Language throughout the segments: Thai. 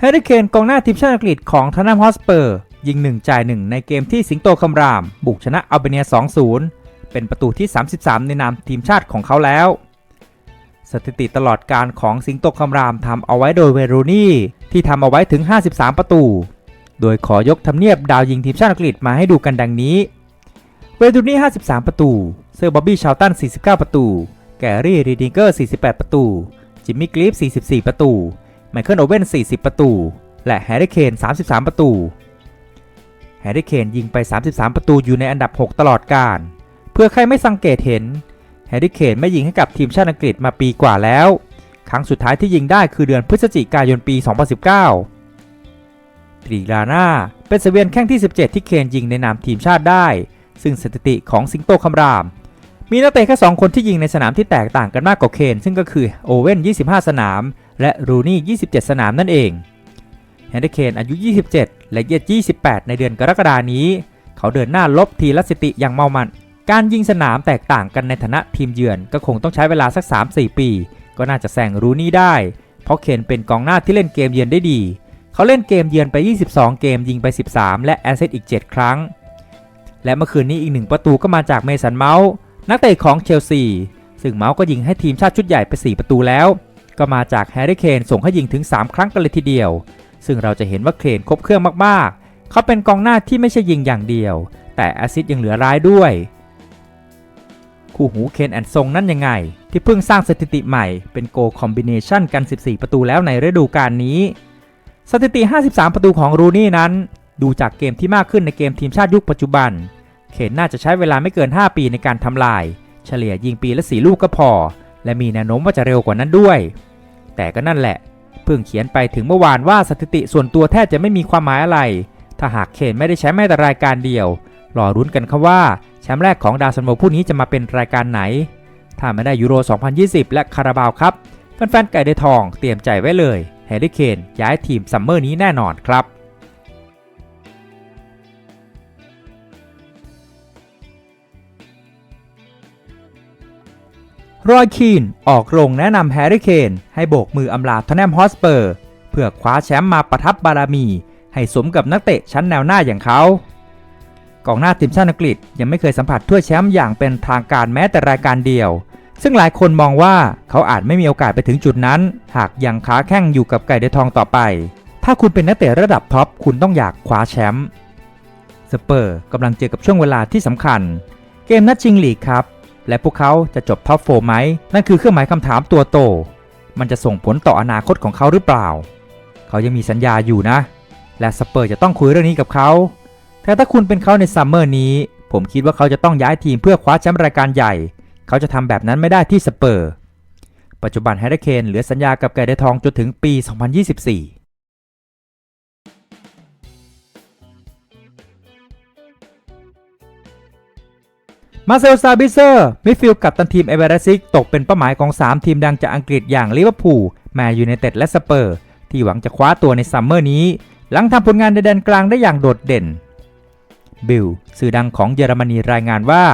แฮร์รี่เคนกองหน้าทีมชาติอังกฤษของทนัมฮอสเปอร์ ยิง 1 จ่าย 1 ในเกมที่สิงโตคำราม บุกชนะอัลเบเนีย 2-0 เป็นประตูที่ 33 ในนามทีมชาติของเขาแล้ว สถิติตลอดการของสิงโตคำรามทำเอาไว้โดยเวโรนี่ ที่ทำเอาไว้ถึง 53 ประตู โดยขอยกทำเนียบดาวยิงทีมชาติอังกฤษมาให้ดูกันดังนี้ เวโรนี่ 53 ประตู เซอร์บอบบี้ชาวตัน 49 ประตู แกรี่รีดิงเกอร์ 48 ประตู จิมมี่กรีฟ44 ประตู ไมเคิลโอเว่น 40 ประตู และแฮร์รี่เคน 33 ประตู แฮร์รี่เคนยิงไป 33 ประตูอยู่ในอันดับ 6 ตลอดกาล เพื่อใครไม่สังเกตเห็น แฮร์รี่เคนไม่ยิงให้กับทีมชาติอังกฤษมาปีกว่าแล้ว ครั้งสุดท้ายที่ยิงได้คือเดือนพฤศจิกายนปี 2019 ตรีลาน่าเป็นเสเวียนแข้งที่ 17 ที่เคนยิงในนามทีมชาติได้ ซึ่งสถิติของสิงโตคำราม มีนักเตะแค่ 2 คนที่ยิงในสนามที่แตกต่างกันมากกว่าเคน ซึ่งก็คือโอเว่น 25 สนาม และรูนี่ 27 สนามนั่นเองแฮร์รี่เคนอายุ 27 และเยด 28 ในเดือนกรกฎานี้ เขาเดินหน้าลบทีละสติอย่างเมามัน การยิงสนามแตกต่างกันในฐานะทีมเยือนก็คงต้องใช้เวลาสัก 3-4 ปี ก็น่าจะแซงรูนี่ได้ เพราะเคนเป็นกองหน้าที่เล่นเกมเยือนได้ดี เขาเล่นเกมเยือนไป 22 เกมยิงไป 13 และแอสเซทอีก 7 ครั้ง และเมื่อคืนนี้อีกหนึ่งประตูก็มาจากเมสันเมาส์นักเตะของเชลซี ซึ่งเมาส์ก็ยิงให้ทีมชาติชุดใหญ่ไป 4 ประตูแล้ว ก็มาจากแฮร์รี่เคนส่งให้ยิงถึง 3 ครั้งกันเลยทีเดียว ซึ่งเราจะเห็นว่าเคนครบเครื่องมากๆ เขาเป็นกองหน้าที่ไม่ใช่ยิงอย่างเดียว แต่แอซิสต์ยังเหลือร้ายด้วย คู่หูเคนแอนซงนั่นยังไง ที่เพิ่งสร้างสถิติใหม่เป็นโกคอมบิเนชันกัน 14 ประตูแล้วในฤดูกาลนี้ สถิติ 53 ประตูของรูนี่นั้น ดูจากเกมที่มากขึ้นในเกมทีมชาติยุคปัจจุบัน เคนน่าจะใช้เวลาไม่เกิน 5 ปีในการทำลาย เฉลี่ยยิงปีละ 4 ลูกก็พอและมีแนวโน้มว่าจะเร็วกว่านั้นด้วย แต่ก็นั่นแหละ เพิ่งเขียนไปถึงเมื่อวานว่าสถิติส่วนตัวแทบจะไม่มีความหมายอะไร ถ้าหากเคนไม่ได้แชมป์แม้แต่รายการเดียว รอรุ้นกันครับว่าแชมป์แรกของดาวซันโวผู้นี้จะมาเป็นรายการไหน ถ้าไม่ได้ยูโร 2020 และคาราบาวครับแฟนๆไก่ได้ทองเตรียมใจไว้เลยแฮร์รี่เคนย้ายทีมซัมเมอร์นี้แน่นอนครับ รอยคีนออกโรงแนะนำแฮร์รี่เคนให้โบกมืออำลาทอนแนมฮอสเปอร์ เพื่อคว้าแชมป์มาประทับบารามี ให้สมกับนักเตะชั้นแนวหน้าอย่างเขา กองหน้าทีมชาติอังกฤษยังไม่เคยสัมผัสถ้วยแชมป์อย่างเป็นทางการแม้แต่รายการเดียว ซึ่งหลายคนมองว่าเขาอาจไม่มีโอกาสไปถึงจุดนั้น หากยังค้าแข่งอยู่กับไก่เดทองต่อไป ถ้าคุณเป็นนักเตะระดับท็อปคุณต้องอยากคว้าแชมป์สเปอร์กำลังเจอกับช่วงเวลาที่สำคัญ เกมนัดชิงลีกครับ และพวกเขาจะจบท็อปโฟไหม นั่นคือเครื่องหมายคำถามตัวโต มันจะส่งผลต่ออนาคตของเขาหรือเปล่า เขายังมีสัญญาอยู่นะ และสเปอร์จะต้องคุยเรื่องนี้กับเขา แต่ถ้าคุณเป็นเขาในซัมเมอร์นี้ ผมคิดว่าเขาจะต้องย้ายทีมเพื่อคว้าแชมป์รายการใหญ่ เขาจะทำแบบนั้นไม่ได้ที่สเปอร์ ปัจจุบันแฮร์รี่เคนเหลือสัญญากับไก่ไดทองจนถึงปี 2024 มาเซลซาบิเซอร์มิดฟิลด์กับตันทีมเอเวอเรซิกตกเป็นเป้าหมายของ 3 ทีมดังจากอังกฤษอย่างลิเวอร์พูลแมนยูไนเต็ดและสเปอร์ที่หวังจะคว้าตัวในซัมเมอร์นี้ หลังทำผลงานในแดนกลางได้อย่างโดดเด่น บิลสื่อดังของเยอรมนีรายงานว่า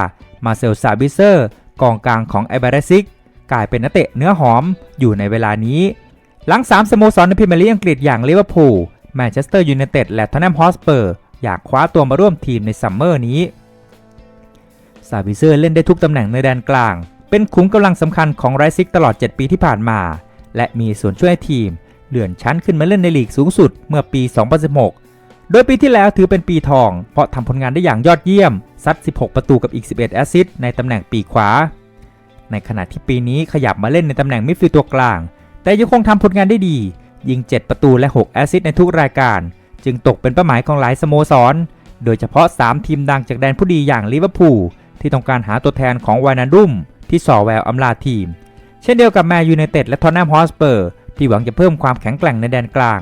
มาเซลซาบิเซอร์กองกลางของเอเวอเรซิกกลายเป็นนักเตะเนื้อหอมอยู่ในเวลานี้ หลัง 3 สโมสรในพรีเมียร์ลีกอังกฤษอย่างลิเวอร์พูลแมนเชสเตอร์ยูไนเต็ดและทอนแนมฮอสเปอร์อยากคว้าตัวมาร่วมทีมในซัมเมอร์นี้ ซาบิเซอร์เล่นได้ทุกตำแหน่งในแดนกลาง เป็นขุมกำลังสำคัญของไรซิกตลอด 7 ปีที่ผ่านมา และมีส่วนช่วยให้ทีม เลื่อนชั้นขึ้นมาเล่นในลีกสูงสุดเมื่อปี 2016 โดยปีที่แล้วถือเป็นปีทอง เพราะทำผลงานได้อย่างยอดเยี่ยม ซัด 16 ประตูกับอีก 11 แอสซิสต์ในตำแหน่งปีขวา ในขณะที่ปีนี้ขยับมาเล่นในตำแหน่งมิดฟิลด์ตัวกลาง แต่ยังคงทำผลงานได้ดี ยิง 7 ประตูและ 6 แอสซิสต์ในทุกรายการ จึงตกเป็นเป้าหมายของหลายสโมสร โดยเฉพาะ 3 ทีมดังจากแดนผู้ดีอย่างลิเวอร์พูล ที่ต้องการหาตัวแทนของวานันดุมที่ส่อแววอำลาทีม เช่นเดียวกับแมนยูไนเต็ดและทอนแนมฮอสเปอร์ที่หวังจะเพิ่มความแข็งแกร่งในแดนกลาง